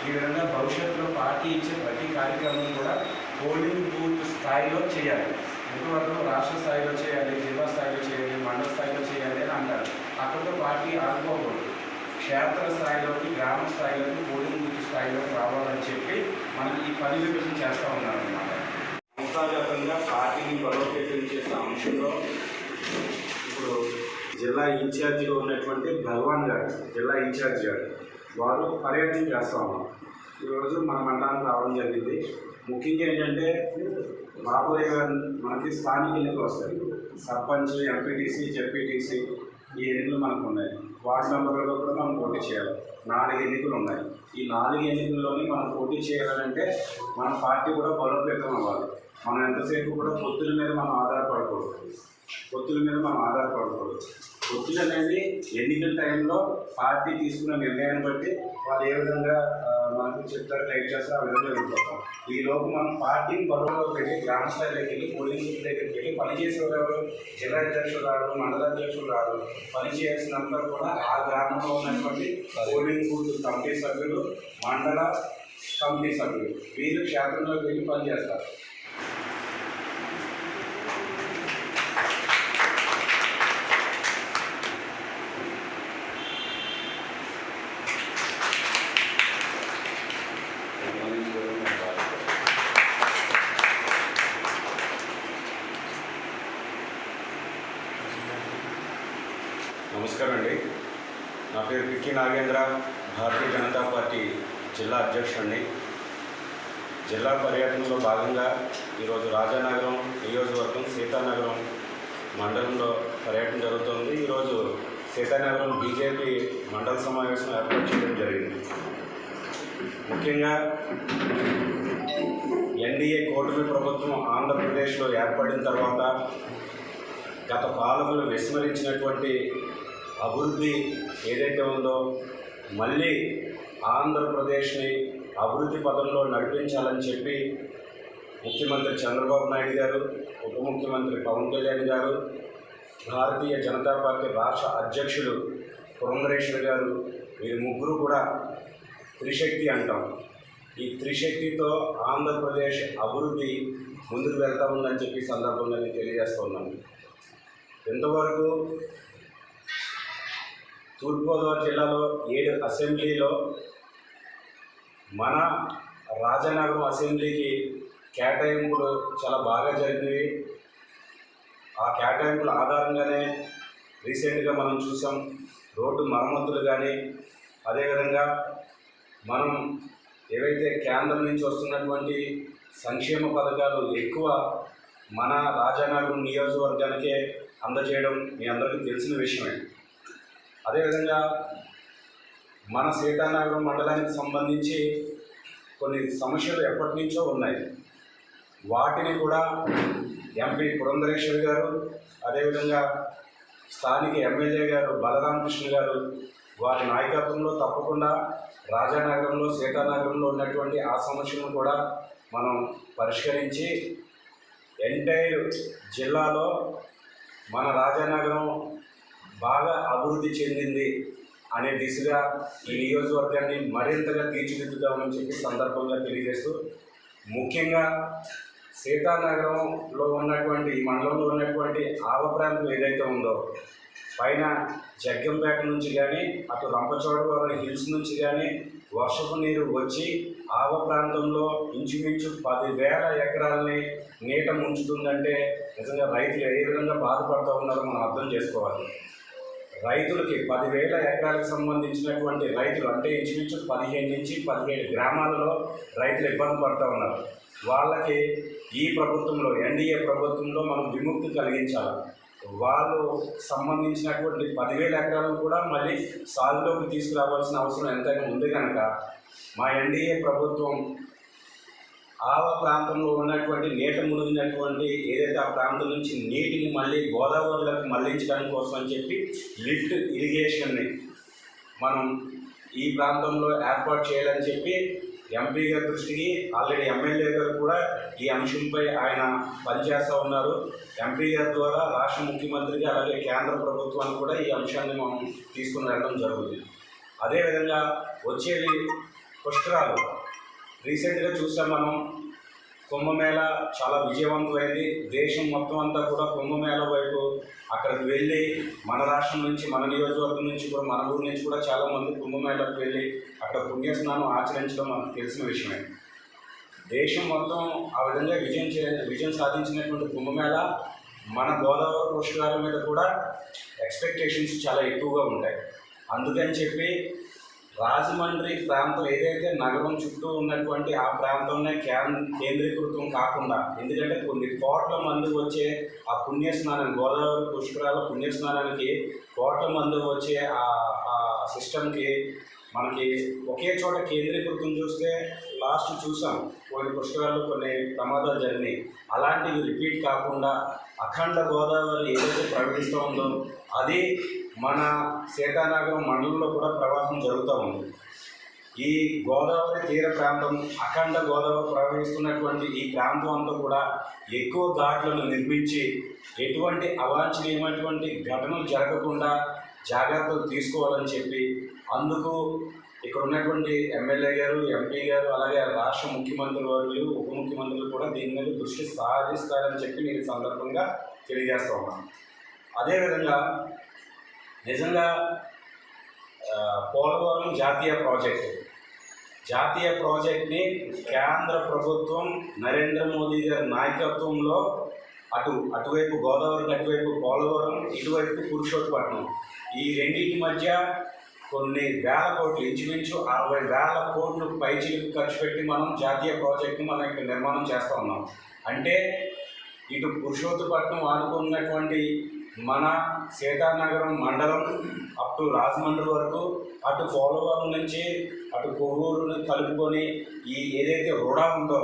ఈ విధంగా భవిష్యత్తులో పార్టీ ఇచ్చే ప్రతి కార్యక్రమం కూడా పోలింగ్ బూత్ స్థాయిలో చేయాలి. ఇంతవరకు రాష్ట్ర స్థాయిలో చేయాలి జిల్లా స్థాయిలో చేయాలి మండల స్థాయిలో చేయాలి అని అంటారు. అక్కడితో పార్టీ ఆడుకోకూడదు క్షేత్ర స్థాయిలోకి గ్రామ స్థాయిలోకి పోలింగ్ బూత్ స్థాయిలోకి రావాలని చెప్పి మనకి ఈ పని విభజన చేస్తూ ఉన్నారన్నమాట సంస్థాగతంగా పార్టీని బలోపేతం చేసే అంశంలో ఇప్పుడు జిల్లా ఇన్ఛార్జిగా ఉన్నటువంటి భగవాన్ గారు జిల్లా ఇన్ఛార్జి గారు వారు పర్యటన చేస్తూ ఉన్నారు. ఈరోజు మన మండలానికి రావడం జరిగింది. ముఖ్యంగా ఏంటంటే బాపూరి గారు మనకి స్థానిక ఎన్నికలు వస్తాయి. సర్పంచ్ ఎంపీటీసీ జెడ్పీటీసీ ఈ ఎన్నికలు మనకు ఉన్నాయి. వార్డు మెంబర్లలో కూడా మనం పోటీ చేయాలి. నాలుగు ఎన్నికలు ఉన్నాయి. ఈ నాలుగు ఎన్నికల్లోని మనం పోటీ చేయాలంటే మన పార్టీ కూడా బలోపేతం అవ్వాలి. మనం ఎంతసేపు కూడా పొత్తుల మీద మనం ఆధారపడకూడదు. పొత్తుల మీద మనం ఆధారపడకూడదు. పొత్తులు అనేది ఎన్నికల టైంలో పార్టీ తీసుకున్న నిర్ణయాన్ని బట్టి వాళ్ళు ఏ విధంగా మనకు చెప్తారు టైప్ చేస్తారు ఆ విధంగా వెళ్ళిపోతాం. ఈ లోపు మనం పార్టీని బలంలో పెట్టి గ్రామ స్థాయిలోకి వెళ్ళి పోలింగ్ బూత్ దగ్గరికి వెళ్ళి పనిచేసేవారు ఎవరు? జిల్లా అధ్యక్షులు రాడు మండల అధ్యక్షులు రాడు పని చేయాల్సినంతా కూడా ఆ గ్రామంలో ఉన్నటువంటి పోలింగ్ బూత్ కమిటీ సభ్యులు మండల కమిటీ సభ్యులు. వీరు క్షేత్రంలోకి వెళ్ళి పనిచేస్తారు నాగేంద్ర భారతీయ జనతా పార్టీ జిల్లా అధ్యక్షుడిని. జిల్లా పర్యటనలో భాగంగా ఈరోజు రాజానగరం నియోజకవర్గం సీతానగరం మండలంలో పర్యటన జరుగుతుంది. ఈరోజు సీతానగరం బీజేపీ మండల సమావేశం ఏర్పాటు చేయడం జరిగింది. ముఖ్యంగా ఎన్డీఏ కూటమి ప్రభుత్వం ఆంధ్రప్రదేశ్లో ఏర్పడిన తర్వాత గత పాలకులు విస్మరించినటువంటి అభివృద్ధి ఏదైతే ఉందో మళ్ళీ ఆంధ్రప్రదేశ్ని అభివృద్ధి పదంలో నడిపించాలని చెప్పి ముఖ్యమంత్రి చంద్రబాబు నాయుడు గారు ఉప ముఖ్యమంత్రి పవన్ కళ్యాణ్ గారు భారతీయ జనతా పార్టీ రాష్ట్ర అధ్యక్షులు పురంధరేశ్వర్ గారు వీరి ముగ్గురు కూడా త్రిశక్తి అంటాం. ఈ త్రిశక్తితో ఆంధ్రప్రదేశ్ అభివృద్ధి ముందుకు వెళ్తా ఉందని చెప్పి సందర్భంగా నేను తెలియజేస్తున్నాను ఇంతవరకు తూర్పుగోదావరి జిల్లాలో ఏడు అసెంబ్లీలో మన రాజనగరం అసెంబ్లీకి కేటాయింపులు చాలా బాగా జరిగినవి. ఆ కేటాయింపుల ఆధారంగానే రీసెంట్గా మనం చూసాం రోడ్డు మరమ్మతులు కానీ అదేవిధంగా మనం ఏవైతే కేంద్రం నుంచి వస్తున్నటువంటి సంక్షేమ పథకాలు ఎక్కువ మన రాజానగరం నియోజకవర్గానికే అందజేయడం మీ అందరికీ తెలిసిన విషయమే. అదేవిధంగా మన సీతానగరం మండలానికి సంబంధించి కొన్ని సమస్యలు ఎప్పటి నుంచో ఉన్నాయి. వాటిని కూడా ఎంపీ పురంధరేశ్వరి గారు అదేవిధంగా స్థానిక ఎమ్మెల్యే గారు బలరామకృష్ణ గారు వారి నాయకత్వంలో తప్పకుండా రాజానగరంలో సీతానగరంలో ఉన్నటువంటి ఆ సమస్యలను కూడా మనం పరిష్కరించి ఎంటైర్ జిల్లాలో మన రాజానగరం బాగా అభివృద్ధి చెందింది అనే దిశగా ఈ నియోజకవర్గాన్ని మరింతగా తీర్చిదిద్దుదామని చెప్పి సందర్భంగా తెలియజేస్తూ ముఖ్యంగా సీతానగరంలో ఉన్నటువంటి ఈ మండలంలో ఉన్నటువంటి ఆవ ప్రాంతం ఏదైతే ఉందో పైన జగ్గంపేట నుంచి కానీ అటు రంపచోడవరం హిల్స్ నుంచి కానీ వర్షపు నీరు వచ్చి ఆవ ప్రాంతంలో ఇంచుమించు పదివేల ఎకరాలని నీట ముంచుతుందంటే నిజంగా రైతులు ఏ విధంగా బాధపడుతూ ఉన్నారో మనం అర్థం చేసుకోవాలి. రైతులకి పదివేల ఎకరాలకు సంబంధించినటువంటి రైతులు అంటే ఇంచుమించు పదిహేను నుంచి పదిహేడు గ్రామాలలో రైతులు ఇబ్బంది పడుతూ ఉన్నారు. వాళ్ళకి ఈ ప్రభుత్వంలో ఎన్డీఏ ప్రభుత్వంలో మనం విముక్తి కలిగించాలి. వాళ్ళు సంబంధించినటువంటి పదివేల ఎకరాలను కూడా మళ్ళీ సాగులోకి తీసుకురావాల్సిన అవసరం ఎంతైనా ఉంది కనుక మా ఎన్డీఏ ప్రభుత్వం ఆవ ప్రాంతంలో ఉన్నటువంటి నీట మునిగినటువంటి ఏదైతే ఆ ప్రాంతం నుంచి నీటిని మళ్ళీ గోదావరిలోకి మళ్ళించడానికి కోసం అని చెప్పి లిఫ్ట్ ఇరిగేషన్ని మనం ఈ ప్రాంతంలో ఏర్పాటు చేయాలని చెప్పి ఎంపీ గారి దృష్టికి ఆల్రెడీ ఎమ్మెల్యే గారు కూడా ఈ అంశంపై ఆయన పనిచేస్తూ ఉన్నారు. ఎంపీ గారి ద్వారా రాష్ట్ర ముఖ్యమంత్రికి అలాగే కేంద్ర ప్రభుత్వానికి కూడా ఈ అంశాన్ని మనం తీసుకుని వెళ్ళడం జరుగుతుంది. అదేవిధంగా వచ్చేది పుష్కరాలు. రీసెంట్గా చూసాం మనం కుంభమేళ చాలా విజయవంతమైంది. దేశం మొత్తం అంతా కూడా కుంభమేళ వైపు అక్కడికి వెళ్ళి మన రాష్ట్రం నుంచి మన నియోజకవర్గం నుంచి కూడా మన ఊరి నుంచి కూడా చాలామంది కుంభమేళకు వెళ్ళి అక్కడ పుణ్యస్నానం ఆచరించడం మనకు తెలిసిన విషయమే. దేశం మొత్తం ఆ విధంగా విజయం చే విజయం సాధించినటువంటి కుంభమేళ మన గోదావరి పుష్కరాల మీద కూడా ఎక్స్పెక్టేషన్స్ చాలా ఎక్కువగా ఉంటాయి. అందుకని చెప్పి రాజమండ్రి ప్రాంతం ఏదైతే నగరం చుట్టూ ఉన్నటువంటి ఆ ప్రాంతంలో కేంద్రీకృతం కాకుండా ఎందుకంటే కొన్ని కోట్ల మంది వచ్చే ఆ పుణ్యస్నానం గోదావరి పుష్కరాల పుణ్యస్నానానికి కోట్ల మంది వచ్చే ఆ ఆ సిస్టమ్కి మనకి ఒకే చోట కేంద్రీకృతం చూస్తే లాస్ట్ చూసాం. కొన్ని పుష్కరాల్లో కొన్ని ప్రమాదాలు జరిగినాయి. అలాంటివి రిపీట్ కాకుండా అఖండ గోదావరి ఏదైతే ప్రవహిస్తూ ఉందో అది మన సీతానగరం మండలంలో కూడా ప్రవాహం జరుగుతూ ఉంది. ఈ గోదావరి తీర ప్రాంతం అఖండ గోదావరి ప్రవహిస్తున్నటువంటి ఈ ప్రాంతం అంతా కూడా ఎక్కువ ఘాట్లను నిర్మించి ఎటువంటి అవాంఛనీయమైనటువంటి ఘటనలు జరగకుండా జాగ్రత్తలు తీసుకోవాలని చెప్పి అందుకు ఇక్కడ ఉన్నటువంటి ఎమ్మెల్యే గారు ఎంపీ గారు అలాగే రాష్ట్ర ముఖ్యమంత్రి వారు ఉప ముఖ్యమంత్రులు కూడా దీని మీద దృష్టి సాధిస్తారని చెప్పి నేను సందర్భంగా తెలియజేస్తా ఉన్నాను. అదేవిధంగా నిజంగా పోలవరం జాతీయ ప్రాజెక్టు. జాతీయ ప్రాజెక్ట్ని కేంద్ర ప్రభుత్వం నరేంద్ర మోదీ గారి నాయకత్వంలో అటు అటువైపు గోదావరికి అటువైపు పోలవరం ఇటువైపు పురుషోత్పట్నం. ఈ రెండింటి మధ్య కొన్ని వేల కోట్లు ఇంచుమించు అరవై వేల కోట్లు పైచిలకు ఖర్చు పెట్టి మనం జాతీయ ప్రాజెక్టుని మనం ఇక్కడ నిర్మాణం చేస్తూ ఉన్నాం. అంటే ఇటు పురుషోత్తపట్నం ఆడుకున్నటువంటి మన సీతానగరం మండలం అప్ టు రాజమండ్రి వరకు అటు పోలవరం నుంచి అటు కొవ్వూరుని కలుపుకొని ఈ ఏదైతే రుడా ఉందో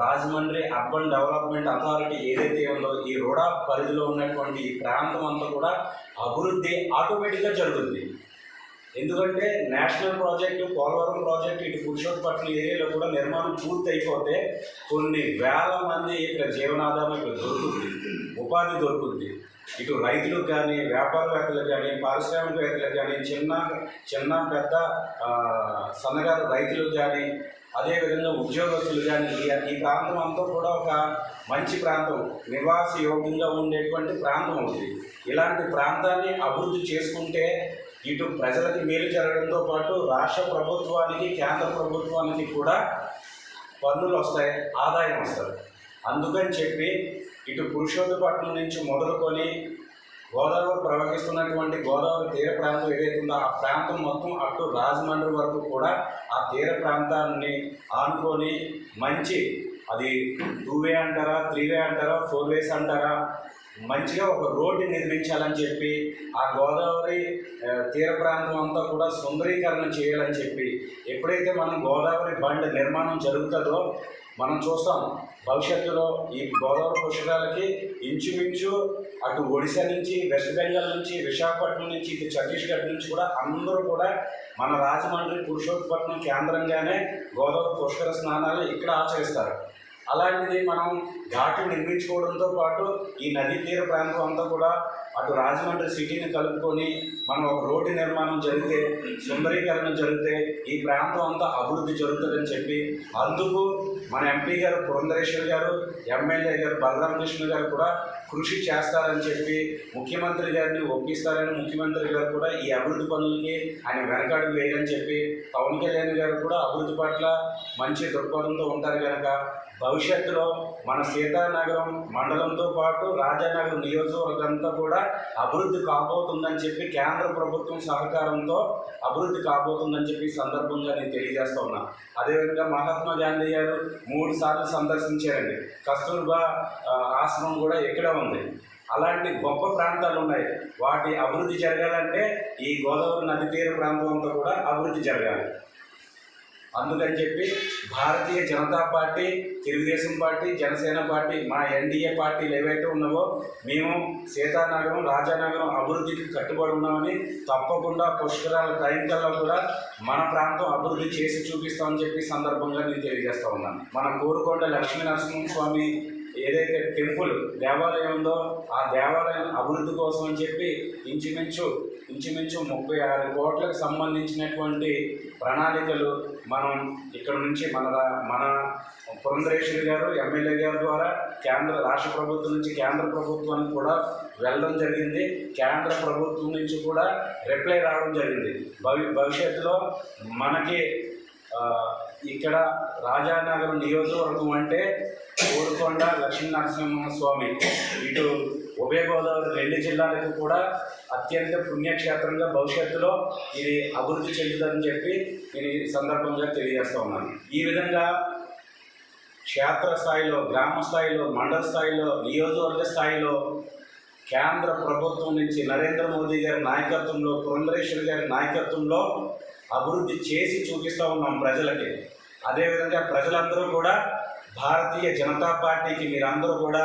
రాజమండ్రి అర్బన్ డెవలప్మెంట్ అథారిటీ ఏదైతే ఉందో ఈ రుడా పరిధిలో ఉన్నటువంటి ఈ ప్రాంతం అంతా కూడా అభివృద్ధి ఆటోమేటిక్గా జరుగుతుంది ఎందుకంటే నేషనల్ ప్రాజెక్టు పోలవరం ప్రాజెక్టు ఇటు పురుషోత్పట్ల ఏరియాలో కూడా నిర్మాణం పూర్తి అయిపోతే కొన్ని వేల మంది ఇక్కడ జీవనాధారం ఇక్కడ దొరుకుతుంది. ఉపాధి దొరుకుతుంది. ఇటు రైతులకు కానీ వ్యాపారవేత్తలకు కానీ పారిశ్రామికవేత్తలకు కానీ చిన్న చిన్న పెద్ద సన్నగారు రైతులకు కానీ అదేవిధంగా ఉద్యోగస్తులు కానీ ఈ ప్రాంతం అంతా కూడా ఒక మంచి ప్రాంతం. నివాస యోగ్యంగా ఉండేటువంటి ప్రాంతం ఉంది ఇలాంటి ప్రాంతాన్ని అభివృద్ధి చేసుకుంటే ఇటు ప్రజలకి మేలు జరగడంతో పాటు రాష్ట్ర ప్రభుత్వానికి కేంద్ర ప్రభుత్వానికి కూడా పన్నులు వస్తాయి ఆదాయం వస్తుంది. అందుకని చెప్పి ఇటు పురుషోత్తపట్నం నుంచి మొదలుకొని గోదావరి ప్రవహిస్తున్నటువంటి గోదావరి తీర ప్రాంతం ఏదైతే ఉందో ఆ ప్రాంతం మొత్తం అటు రాజమండ్రి వరకు కూడా ఆ తీర ప్రాంతాన్ని ఆనుకొని మంచి అది టూ వే అంటారా త్రీ వే అంటారా ఫోర్ వేస్ అంటారా మంచిగా ఒక రోడ్డు నిర్మించాలని చెప్పి ఆ గోదావరి తీర ప్రాంతం అంతా కూడా సుందరీకరణ చేయాలని చెప్పి ఎప్పుడైతే మనం గోదావరి బండ్ నిర్మాణం జరుగుతుందో మనం చూస్తాం భవిష్యత్తులో ఈ గోదావరి పుష్కరాలకి ఇంచుమించు అటు ఒడిశా నుంచి వెస్ట్ బెంగాల్ నుంచి విశాఖపట్నం నుంచి ఇటు ఛత్తీస్గఢ్ నుంచి కూడా అందరూ కూడా మన రాజమండ్రి పురుషోత్పట్నం కేంద్రంగానే గోదావరి పుష్కర స్నానాలు ఇక్కడ ఆచరిస్తారు. అలాంటిది మనం ఘాట్లు నిర్మించుకోవడంతో పాటు ఈ నదీ తీర ప్రాంతం అంతా కూడా అటు రాజమండ్రి సిటీని కలుపుకొని మనం ఒక రోడ్డు నిర్మాణం జరిగితే సుందరీకరణ జరిగితే ఈ ప్రాంతం అంతా అభివృద్ధి జరుగుతుందని చెప్పి అందుకు మన ఎంపీ గారు పురంధరేశ్వర్ గారు ఎమ్మెల్యే గారు బలరామ కృష్ణ గారు కూడా కృషి చేస్తారని చెప్పి ముఖ్యమంత్రి గారిని ఒప్పిస్తారని ముఖ్యమంత్రి గారు కూడా ఈ అభివృద్ధి పనులకి ఆయన వెనకాడు వేయని చెప్పి పవన్ కళ్యాణ్ గారు కూడా అభివృద్ధి పట్ల మంచి దృక్పథంతో ఉంటారు కనుక భవిష్యత్తులో మన సీతానగరం మండలంతో పాటు రాజానగరం నియోజకవర్గంతా కూడా అభివృద్ధి కాబోతుందని చెప్పి కేంద్ర ప్రభుత్వం సహకారంతో అభివృద్ధి కాబోతుందని చెప్పి సందర్భంగా నేను తెలియజేస్తా ఉన్నా. అదేవిధంగా మహాత్మా గాంధీ గారు మూడు సార్లు సందర్శించారండి. కస్తూర్బా ఆశ్రమం కూడా ఇక్కడ ఉంది. అలాంటి గొప్ప ప్రాంతాలు ఉన్నాయి. వాటి అభివృద్ధి జరగాలంటే ఈ గోదావరి నది తీర ప్రాంతం అంతా కూడా అభివృద్ధి జరగాలి. అందుకని చెప్పి Bharatiya Janata party Telugu Desam party Janasena party మా ఎన్డీఏ పార్టీలు ఏవైతే ఉన్నావో మేము సీతానగరం రాజానగరం అభివృద్ధికి కట్టుబడి ఉన్నామని తప్పకుండా పుష్కరాల టైం కల్లా కూడా మన ప్రాంతం అభివృద్ధి చేసి చూపిస్తామని చెప్పి సందర్భంగా నేను తెలియజేస్తా ఉన్నాను. మన కోరుకొండ లక్ష్మీ నరసింహస్వామి ఏదైతే టెంపుల్ దేవాలయం ఉందో ఆ దేవాలయం అభివృద్ధి కోసం అని చెప్పి ఇంచుమించు ఇంచుమించు ముప్పై ఆరు కోట్లకు సంబంధించినటువంటి ప్రణాళికలు మనం ఇక్కడ నుంచి మన రా- మన పురంధరేశ్వరి గారు ఎమ్మెల్యే గారి ద్వారా కేంద్ర రాష్ట్ర ప్రభుత్వం నుంచి కేంద్ర ప్రభుత్వానికి కూడా వెళ్ళడం జరిగింది. కేంద్ర ప్రభుత్వం నుంచి కూడా రిప్లై రావడం జరిగింది. భవి భవిష్యత్తులో మనకి ఇక్కడ రాజానగరం నియోజకవర్గం అంటే కోరుకొండ స్వామి. ఇటు ఉభయ గోదావరి రెండు జిల్లాలకు కూడా అత్యంత పుణ్యక్షేత్రంగా భవిష్యత్తులో ఇది అభివృద్ధి చెందుతుందని చెప్పి నేను ఈ సందర్భంగా తెలియజేస్తూ ఉన్నాను. ఈ విధంగా క్షేత్ర స్థాయిలో గ్రామ స్థాయిలో మండల స్థాయిలో నియోజకవర్గ స్థాయిలో కేంద్ర ప్రభుత్వం నుంచి నరేంద్ర మోదీ గారి నాయకత్వంలో పురంధరేశ్వరి గారి నాయకత్వంలో అభివృద్ధి చేసి చూపిస్తూ ఉన్నాం ప్రజలకి. అదేవిధంగా ప్రజలందరూ కూడా భారతీయ జనతా పార్టీకి మీరందరూ కూడా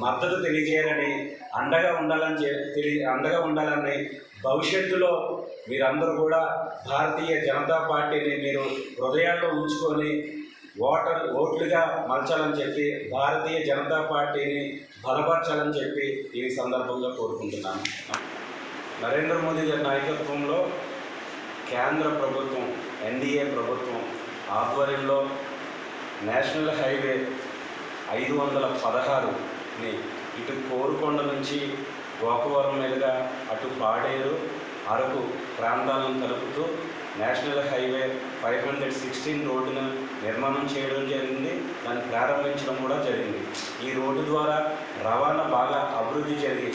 మద్దతు తెలియజేయాలని అండగా ఉండాలని చె- తెలియ అండగా ఉండాలని భవిష్యత్తులో మీరందరూ కూడా భారతీయ జనతా పార్టీని మీరు హృదయాల్లో ఉంచుకొని ఓటర్ ఓట్లుగా మలచాలని చెప్పి భారతీయ జనతా పార్టీని బలపరచాలని చెప్పి ఈ సందర్భంగా కోరుకుంటున్నాను. నరేంద్ర మోదీ గారి నాయకత్వంలో కేంద్ర ప్రభుత్వం ఎన్డీఏ ప్రభుత్వం ఆధ్వర్యంలో నేషనల్ హైవే ఐదు వందల పదహారుని ఇటు కోరుకొండ నుంచి గోకవరం మీదుగా అటు పాడేరు అరకు ప్రాంతాలను కలుపుతూ national highway five hundred sixteen రోడ్డును నిర్మాణం చేయడం జరిగింది. దాన్ని ప్రారంభించడం కూడా జరిగింది. ఈ రోడ్డు ద్వారా రవాణా బాగా అభివృద్ధి జరిగి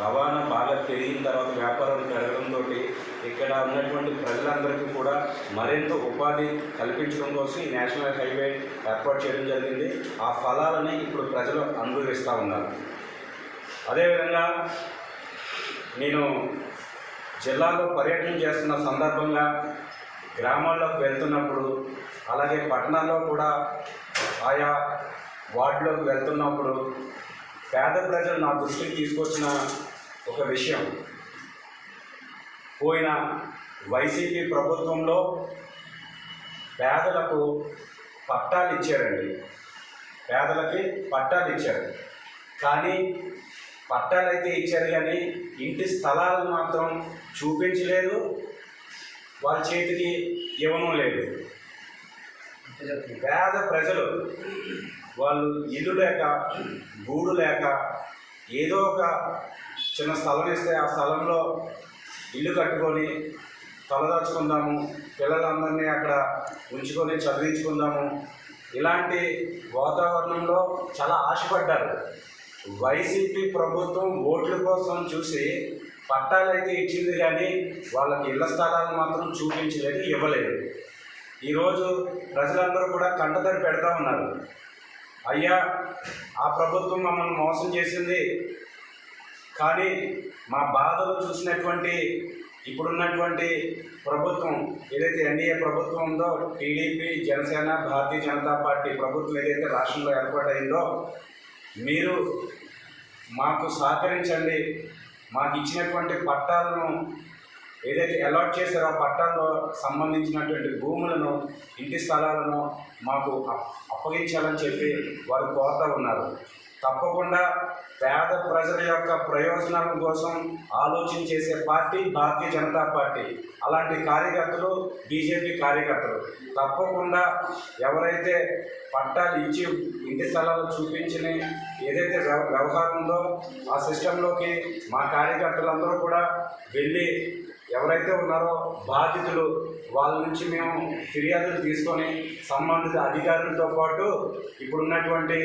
రవాణా బాగా పెరిగిన తర్వాత వ్యాపారం పెరగడంతో ఇక్కడ ఉన్నటువంటి ప్రజలందరికీ కూడా మరింత ఉపాధి కల్పించడం కోసం ఈ నేషనల్ హైవే ఏర్పాటు చేయడం జరిగింది. ఆ ఫలాలని ఇప్పుడు ప్రజలు అనుభవిస్తూ ఉన్నారు. అదేవిధంగా నేను జిల్లాలో పర్యటన చేస్తున్న సందర్భంగా గ్రామాల్లోకి వెళ్తున్నప్పుడు అలాగే పట్టణాల్లో కూడా ఆయా వార్డులోకి వెళ్తున్నప్పుడు పేద ప్రజలు నా దృష్టికి తీసుకొచ్చిన ఒక విషయం. పోయిన వైసీపీ ప్రభుత్వంలో పేదలకు పట్టాలు ఇచ్చారండి. పేదలకి పట్టాలు ఇచ్చారు. కానీ పట్టాలు అయితే ఇచ్చారు కానీ ఇంటి స్థలాలు మాత్రం చూపించలేదు. వాళ్ళ చేతికి ఇవ్వడం లేదు. పేద ప్రజలు వాళ్ళు ఇల్లు లేక గూడు లేక ఏదో ఒక చిన్న స్థలం ఇస్తే ఆ స్థలంలో ఇల్లు కట్టుకొని తలదాచుకుందాము పిల్లలందరినీ అక్కడ ఉంచుకొని చదివించుకుందాము. ఇలాంటి వాతావరణంలో చాలా ఆశపడ్డారు. వైసీపీ ప్రభుత్వం ఓట్ల కోసం చూసి పట్టాలైతే ఇచ్చింది కానీ వాళ్ళకి ఇళ్ళ స్థలాలు మాత్రం చూపించలేదు ఇవ్వలేదు. ఈరోజు ప్రజలందరూ కూడా కంటతడి పెడతా ఉన్నారు. అయ్యా ఆ ప్రభుత్వం మమ్మల్ని మోసం చేసింది. కానీ మా బాధలు చూసినటువంటి ఇప్పుడున్నటువంటి ప్రభుత్వం ఏదైతే ఎన్డీఏ ప్రభుత్వం ఉందో టీడీపీ జనసేన భారతీయ జనతా పార్టీ ప్రభుత్వం ఏదైతే రాష్ట్రంలో ఏర్పాటైందో మీరు మాకు సహకరించండి. మాకు ఇచ్చినటువంటి పట్టాలను ఏదైతే అలాట్ చేశారో పట్టాల్లో సంబంధించినటువంటి భూములను ఇంటి స్థలాలను మాకు అప్- అప్పగించాలని చెప్పి వారు కోరుతూ ఉన్నారు. తప్పకుండా పేద ప్రజల యొక్క ప్రయోజనాల కోసం ఆలోచన చేసే పార్టీ భారతీయ జనతా పార్టీ. అలాంటి కార్యకర్తలు బీజేపీ కార్యకర్తలు. తప్పకుండా ఎవరైతే పట్టాలు ఇచ్చి ఇంటి స్థలాలు చూపించిన ఏదైతే వ్యవ- వ్యవహారం ఉందో ఆ సిస్టంలోకి మా కార్యకర్తలందరూ కూడా వెళ్ళి ఎవరైతే ఉన్నారో బాధితులు వాళ్ళ నుంచి మేము ఫిర్యాదులు తీసుకొని సంబంధిత అధికారులతో పాటు ఇప్పుడున్నటువంటి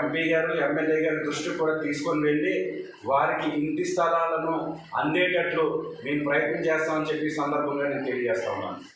ఎంపీ గారు ఎమ్మెల్యే గారి దృష్టికి కూడా తీసుకొని వెళ్ళి వారికి ఇంటి స్థలాలను అందేటట్లు మేము ప్రయత్నం చేస్తామని చెప్పి సందర్భంగా నేను తెలియజేస్తా ఉన్నాను.